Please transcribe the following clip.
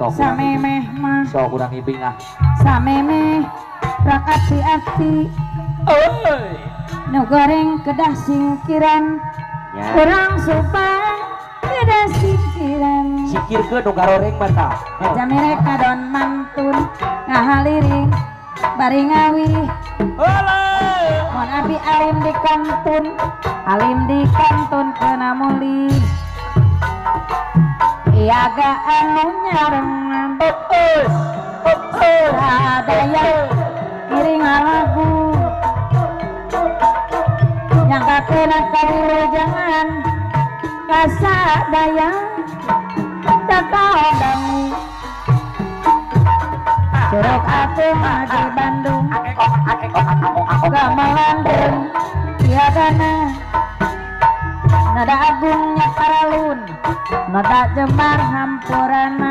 sok samemeh mah sok kurang ngiping ah samemeh rak ati-ati oi nu goreng kedah singkiran. Ya. kurang sopan kedah singkiran. Sikir ke nu garoreng mata aja merek kadon mantun ngahaliring bari ngawi. Hola. Mon abi alim di kantun, alim di kantun kena muli. Tiaga anu nyarang Fokus oh, Fokus oh, oh, Ada yang kiring lagu. Yang kena kali jangan Kasar daya Takau dami Curug aku di Bandung. Gak melandung Tiaga nah nada agungnya paralun nada jemar hampurana